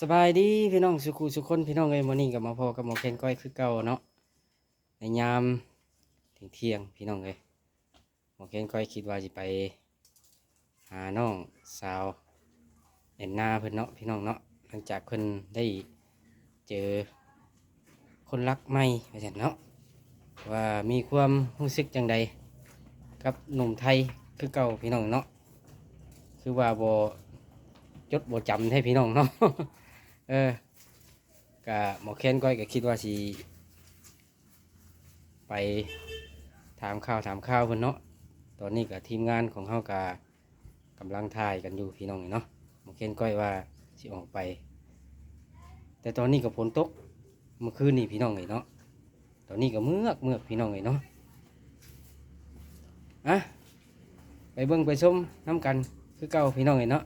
สบายดีพี่น้องสุขุสุคนพี่น้องเอ้ยมอนี้ก็มาพอกับหมอเคนก้อยคือเก่าเนาะในยามถึงเที่ยงพี่น้องเอ้ยหมอเคนก้อยคิดว่าสิไป หาน้องสาวเอ็นนาเพิ่นเนาะพี่น้องเนาะหลังจากเพิ่นได้เจอคนรักใหม่ไปเสร็จเนาะว่ามีความรู้สึกจังใดกับหนุ่มไทยคือเก่าพี่น้องเนาะคือว่าบ่จดบ่จำให้พี่น้องเนาะ เออกะหมอเค้นก้อยก็คิดว่าสิไปถามข่าวถามข่าวเพิ่นเนาะตอนนี้ก็ทีมงานของเฮากะกำลังถ่ายกันอยู่พี่น้องเนาะหมอเค้นก้อยว่าสิออกไป แต่ตอนนี้ก็ฝนตกเมื่อคืนนี่พี่น้องนี่เนาะตอนนี้ก็เมือกเมือกพี่น้องนี่เนาะอะไปเบิ่งไปชมน้ำกันคือเก่าพี่น้องนี่เนาะ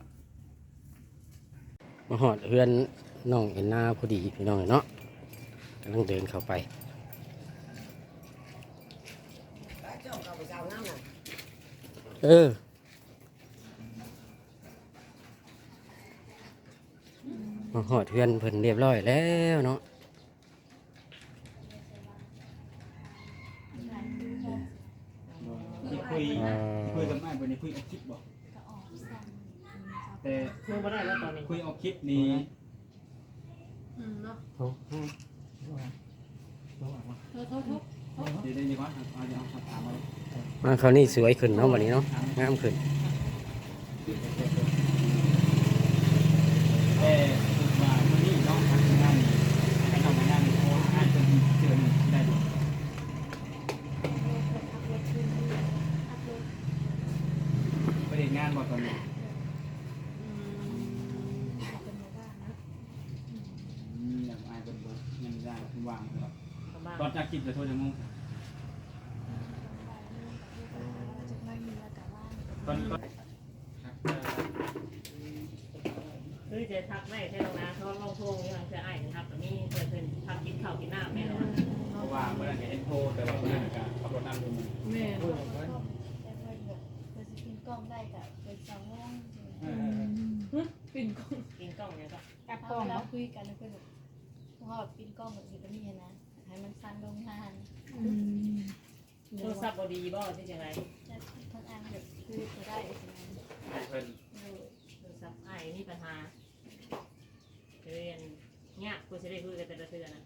มาหอดเฮือน น้องเอ็นนาพอดีพี่น้องเนาะกำลังเดินเข้าไปเออมาหอดเฮือนเพิ่นเรียบร้อยแล้วเนาะคุยคุยกับไอ้บนนี้คุยออกคลิปบอกแต่มือบ่ได้แล้วตอนนี้คุยออกคลิปนี้ อืมเนาะโอ้โหโทษโทษโทษเดี๋ยวได้ดีกว่าเอาเดี๋ยวเอาถามมาเลยมาคราวนี้สวยขึ้นเนาะวันนี้เนาะงามขึ้นแต่คือว่าวันนี้น้องทำงานนี่ให้น้องทำงานนี่โอ้งานจนเจอหนึ่งได้ดูประเด็นงานบอกตอนนี้อืมอยากอายเป็นเบอร์ยังได้คุณ วางเลยประมาณตอนจากคลิปจะโทรจะงงตอนตอนคือจะทักได้ใช่ตรงนั้นเขาลงโทงนี่มันจะอ้ายนะครับแต่นี่เพิ่นเพิ่นทำกินข้าวกินน้ำแม่เนาะเพราะว่าเมื่อไหร่เห็นโทรแต่ว่าเมื่อไหร่ก็ขับรถนั่งดูมันแม่เออปิ่นกล้องกินกล้องเนี่ยก็กับกกล้ล้อองงเนาะเราคุยกันแล้วก็แบบเพราะว่าแบบปิ้นกล้องแบบอยู่ตรงนี้นะให้มันสั้นลงทานโทรศัพท์บ่ดีบ่ที่จังไดจะทั้งอันแบบคือจะได้ใช่ไหมเพิ่นโทรศัพท์อ้ายมีปัญหาเรียนเนี่ยกูสิได้คุยกันแต่ละเทื่อนะ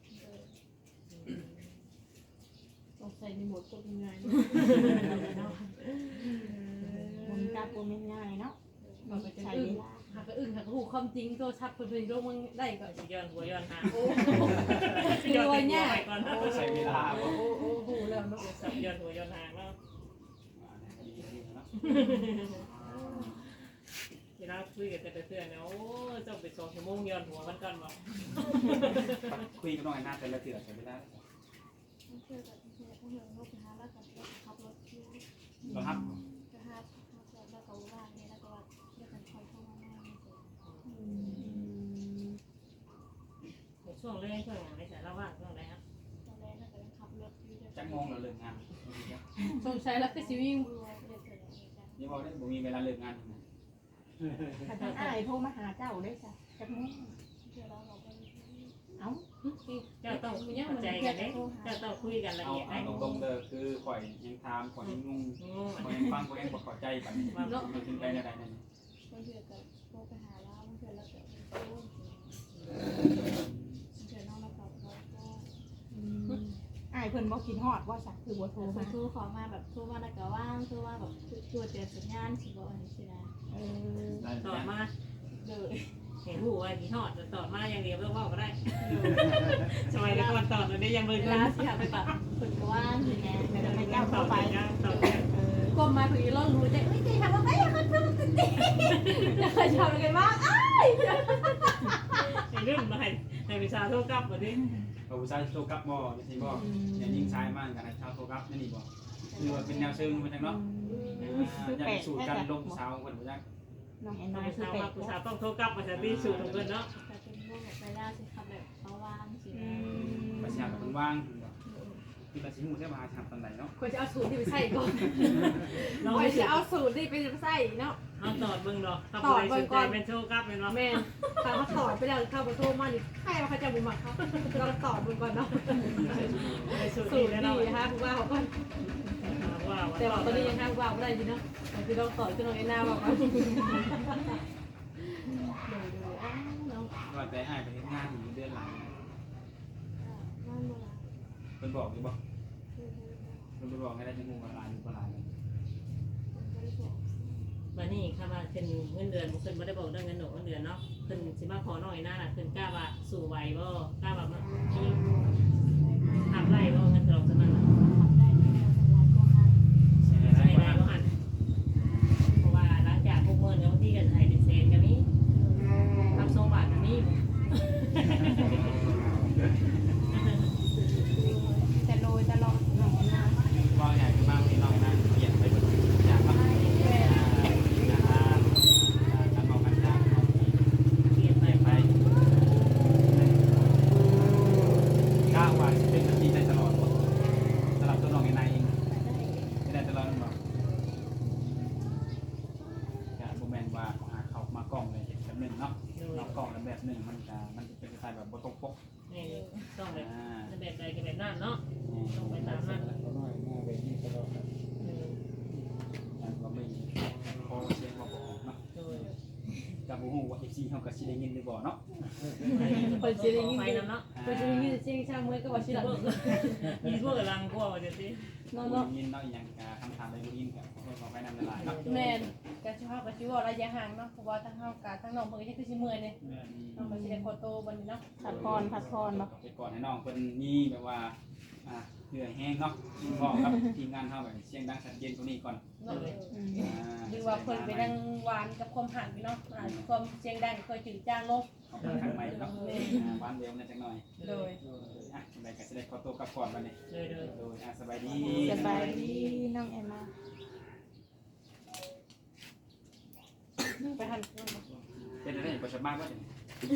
สงสัยมีหมดกดยังไงมันกลับบ่แม่นง่ายเนาะมันก็จะอึ้งหากอึ้ง หากหูความจริงโทรศัพท์เพิ่นเป็นโรคมึงได้ก็สิย้อนหัวย้อนหางโอ้คือว่าเนี่ยไปก่อนนะใช้เวลาโอ้โอ้โอ้โหแล้วเนาะโทรศัพท์ย้อนหัวย้อนหางเนาะเวลาคุยกันแต่ละเทื่อเนี่ยโอ้เจ้าไปสองชั่วโมงย้อนหัวมันก่อนบ่คุยกับน้องไอ้หน้าแต่ละเถื่อใช้เวลามันคือแบบเพื่อนเพื่อนลูกนะแล้วก็ขับรถที่เราฮับ ก็ห้าห้าจอดแล้วก็ว่างเนี่ยแล้วก็เรียกกันคอยเข้ามาหน้ามันจะ ใน ช่วงเรื่องช่วงอย่างไรแต่ละว่างช่วงไหนครับตอนแรกแล้วก็ขับรถอยู่จักมองเราเลิกงานสงสัยแล้วก็สิวิ่งรัวเรียกกันอย่างนี้จ้ะนี่พอได้ผมมีเวลาเลิกงานถ้าทางอ้ายโทรมาหาเจ้าได้จ้ะจักมื้อเดี๋ยวเราเราไปเอ้าเจ้าต้องเข้าใจกันเด้เจ้าต้องคุยกันละเอาเอียดเอาได้ตรงๆเลยคือข่อยยังถามข่อยยังงงงงข่อยยังฟังข่อยยังบ่เข้าใจกันมันขึ้นไปในใดนั่นเพื่อนเพื่อนก็โทรไปหาเราเพื่อนแล้วก็ไปโต้เพื่อนน้องเราตอบเราก็ อ้ายเพิ่นบ่คิดฮอดว่าสักคือบ่โทรโทรมาโทรขอมาแบบโทรมาแล้วก็ว่างโทรว่าแบบตัวเตือนสัญญาณสิบอกอันนี้สินะเออได้ตอบมาเลยเห็นหูว่ากี่ทอดตอบมาอย่างเดียวเรื่องว่าก็ได้สมัยก่อนตอบตอนนี้ยังเบิ่งเวกันลาสิค่ะไปแบบฝึกก็ว่างสินะแต่แต่ทำไมไม่เจ้าตอเข้าบไปไปยังตอบเออกลมมาถึงร่อนรู้ใจเอ้ยใจทำว่าไอ้ยังมันเพิ่มติดจะเคยชอบอะไรบ้างอ้ายไอ้เรื่องมาให้ ให้วิชาโทรกลับมาดิเอาผู้ชายโทรกลับบ่นี่สิบ่อย่ายิงชายมากกันให้ชาวโทรกลับนั่นนี่บ่คือว่าเป็นแนวเชิงมาจังเนาะคืออยากแปลกสูตรกันลงสาวคนบ่จักน้องแอนมานาคือสาวแปลมากผู้สาวต้องโทรกลับมาจะรีสูตรของเพิ่นเนาะแต่เป็นพวกแบบไปล่าสิค่ะแบบเขาว่างสิอืนะมประชาชนว่างที่ประชิมูใช่มาทำตอนไหนเนาะควรจะเอาสูตรที่ไปใส่ก่อนเราควไม่รสูจะตรเอาสูตรที่ไปใส่เนาะ เฮเอาตอดเบิ่งดอกถ้าผู้ใดสนใจเป็นโชว์กลับเป็นว่าแม่นถ้าเขาถอดไปแล้วเข้าไปโทรมานี่ใครว่าเขาจะบุมักเขาเราตอดมันก่อนเนาะในสูตรสูดีตรแล้วดีเนาะนะคะคุณว่าเขาก็ว่าแต่ว่าตอนนี้ยังทำว่าไม่ได้จริงเนาะคือต้องต่อยขึ้นตรงนี้หน้าบอกว่าว่าแต่อ้ายไปเฮ็ดงานอยู่เดือนหลังเพิ่นบอกอยู่บ่เพิ่นไปบอกให้ได้จังฮู้ว่าหลานอยู่บ่หลาน วันนี้ค่ะว่าขึ้นเงินเดือนขึ้นไม่ได้บอกเรื่องเงินหนูเงินเดือนเนาะขึ้นสิมาขอหน่อยหน้าน่ะขึ้นกล้าว่าสู่ไหวบ่กล้าแบบมีทำไรบ่เงินตลอดสมันใช่ ใช่ ได้ ได้ บ่ บ่หันเพราะว่าหลังจากพวกเมื่อเนี่ยบางทีก็ให้เป็นเซนก็มีทำทรงบาทก็มี แต่โรยตลอดหน่อยนะ ว่าใหญ่ขึ้นมากพี่น้องนะเปลี่ยนไปเบิดอย่างครับอ่าการบอกกันจ้าง เปลี่ยนไป ไปก้าวว่าสิเป็นนาทีได้ตลอดบ่สำหรับตัวน้องในในเองไม่ได้ตลอดหรือเปล่าการบ่แม่นว่าหาเข้ามากล้องเลยเห็น แบบหนึงเนาะโดยนอกกล่องแล้วแบบหนึ่งมันจะมันจะเป็นสไตล์แบบบตกปกนี่ต้องแบบอ่าแบบใดก็แบบนั้นเนาะต้องไปตามนั้นมันก็ไม่พอเสียงว่าบอกเนาะโดยกับผู้ฮู้ว่า FC เฮาก็สิได้ยินหรือบ่เนาะคนจะได้ยินไปดีนำเนาะคนจะได้ยินเสียงช่างมือก็ว่าชิมีลังพวกมีพวกกำลังกลัวว่าจะสิเนาะได้เนาะยินเนาะอีหยังก็คำถามใดบ่ยินก็ขอโทษขออภัยนำหลายๆเนาะ แม่น กะชิว่ากับชิว่าระยะห่างเนาะเพราะว่าทั้งเฮากะทั้งน้องเพิ่นก็ยังคือสิเมื่อยเนี่ยน้องเพิ่นสิได้โคโตบัดนี้เนาะผัดพรผัดพรบ่ไปก่อนให้น้องเพิ่นมีแบบว่าอ่าเหนื่อยแห้งเนาะบอกกับทีมงานเฮาแบบเสียงดังชัดเจนกว่านี้ก่อนเนาะอืมอ่าหรือว่าเพิ่นไปนั่งหวานกับความหันพี่เนาะอ่าความเสียงดังก็จืดจางลงเอาไปทางใหม่เนาะอ่าบ้านเดียวนะจักหน่อยโดย อะจังไดก็สิได้ขอตัวกลับก่อนบัดนี้เลยเลยโดยอะสบายดี สบายดีน้องแอม มาไหันเป็น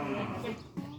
อะไรก็ถึง